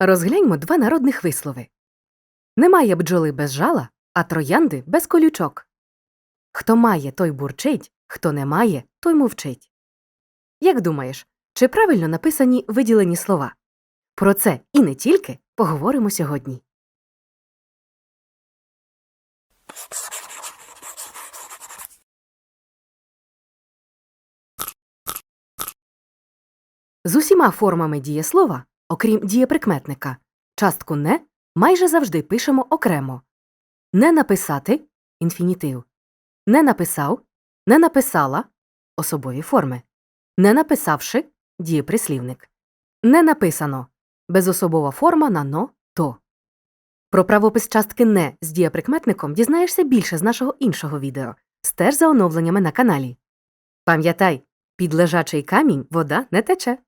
Розгляньмо два народних вислови. Немає бджоли без жала, а троянди без колючок. Хто має, той бурчить, хто не має, той мовчить. Як думаєш, чи правильно написані виділені слова? Про це і не тільки поговоримо сьогодні. З усіма формами дієслова, окрім дієприкметника, частку не майже завжди пишемо окремо. Не написати інфінітив. Не написав, не написала особові форми. Не написавши дієприслівник. Не написано безособова форма на но то. Про правопис частки не з дієприкметником дізнаєшся більше з нашого іншого відео. Стеж за оновленнями на каналі. Пам'ятай, під лежачий камінь вода не тече.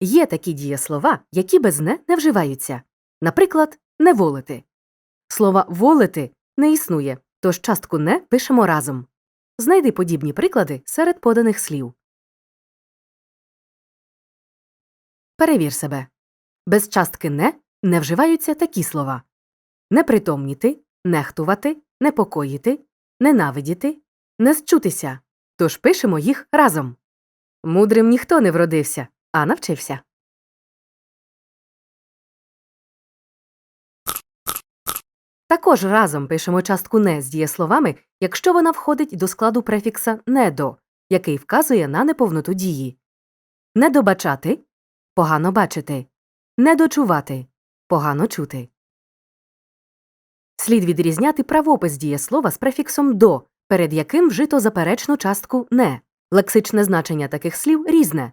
Є такі дієслова, які без не не вживаються. Наприклад, не волити. Слова волити не існує, тож частку не пишемо разом. Знайди подібні приклади серед поданих слів. Перевір себе. Без частки не не вживаються такі слова непритомніти, нехтувати, непокоїти, ненавидіти, не счутися. Тож пишемо їх разом. Мудрим ніхто не вродився, а навчився. Також разом пишемо частку не з дієсловами, якщо вона входить до складу префікса недо, який вказує на неповноту дії. Недобачати погано бачити, недочувати погано чути. Слід відрізняти правопис дієслова з префіксом до, перед яким вжито заперечну частку не. Лексичне значення таких слів різне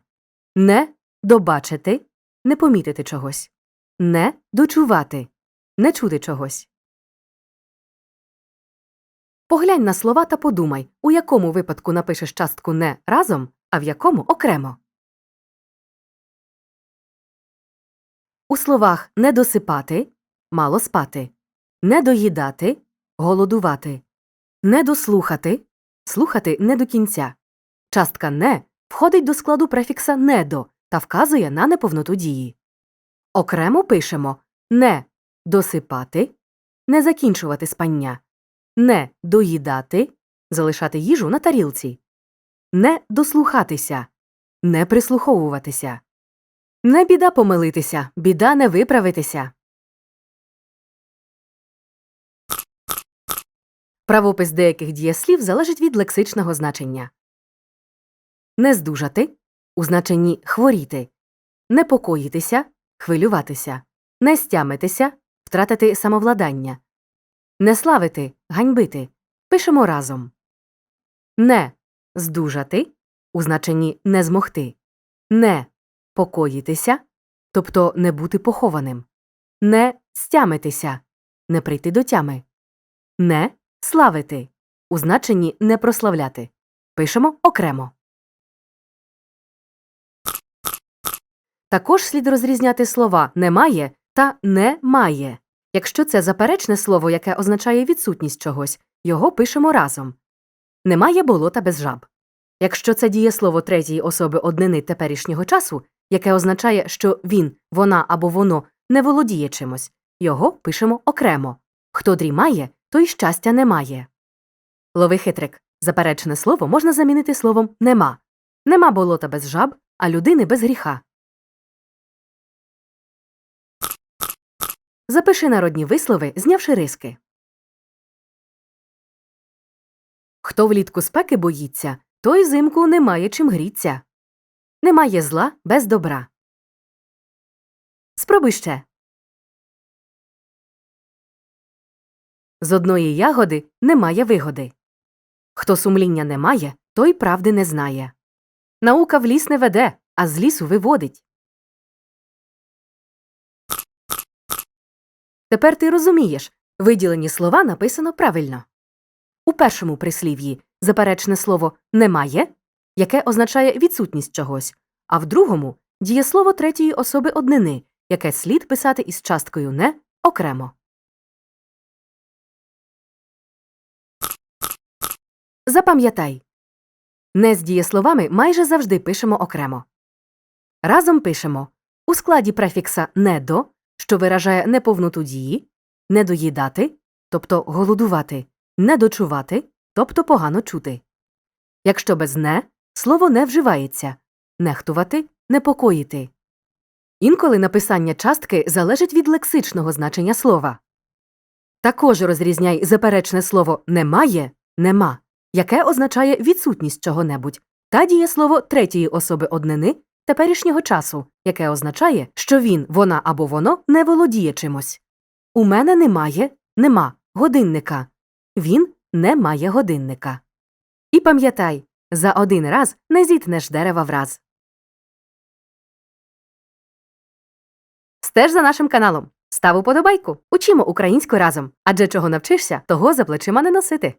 не добачити, не помітити чогось, не дочувати, не чути чогось. Поглянь на слова та подумай, у якому випадку напишеш частку не разом, а в якому окремо. У словах не досипати мало спати, не доїдати голодувати, не дослухати слухати не до кінця. Частка не входить до складу префікса недо та вказує на неповноту дії. Окремо пишемо не досипати, не закінчувати спання, не доїдати, залишати їжу на тарілці, не дослухатися, не прислуховуватися. Не біда помилитися, біда не виправитися. Правопис деяких дієслів залежить від лексичного значення. Не здужати у значенні хворіти, непокоїтися, хвилюватися, не стямитися, втратити самовладання, не славити, ганьбити. Пишемо разом. Не здужати у значенні не змогти, не покоїтися, тобто не бути похованим, не стямитися, не прийти до тями, не славити у значенні не прославляти. Пишемо окремо. Також слід розрізняти слова немає та не має. Якщо це заперечне слово, яке означає відсутність чогось, його пишемо разом. Немає болота без жаб. Якщо це дієслово третьої особи однини теперішнього часу, яке означає, що він, вона або воно не володіє чимось, його пишемо окремо. Хто дрімає, той щастя не має. Лови хитрик. Заперечене слово можна замінити словом нема. Нема болота без жаб, а людини без гріха. Запиши народні вислови, знявши риски. Хто влітку спеки боїться, той зимку не має чим гріться. Немає зла без добра. Спробуй ще. З одної ягоди немає вигоди. Хто сумління не має, той правди не знає. Наука в ліс не веде, а з лісу виводить. Тепер ти розумієш, виділені слова написано правильно. У першому прислів'ї заперечне слово немає, яке означає відсутність чогось, а в другому дієслово третьої особи однини, яке слід писати із часткою не окремо. Запам'ятай не з дієсловами майже завжди пишемо окремо. Разом пишемо у складі префікса недо, що виражає неповноту дії, недоїдати, тобто голодувати, недочувати, тобто погано чути. Якщо без не, слово не вживається нехтувати, непокоїти. Інколи написання частки залежить від лексичного значення слова. Також розрізняй заперечне слово немає, нема, яке означає відсутність чого-небудь, та дієслово третьої особи однини теперішнього часу, яке означає, що він, вона або воно не володіє чимось. У мене немає, нема годинника. Він не має годинника. І пам'ятай, за один раз не зітнеш дерева враз. Стеж за нашим каналом. Став уподобайку. Учімо українську разом. Адже чого навчишся, того за плечима не носити.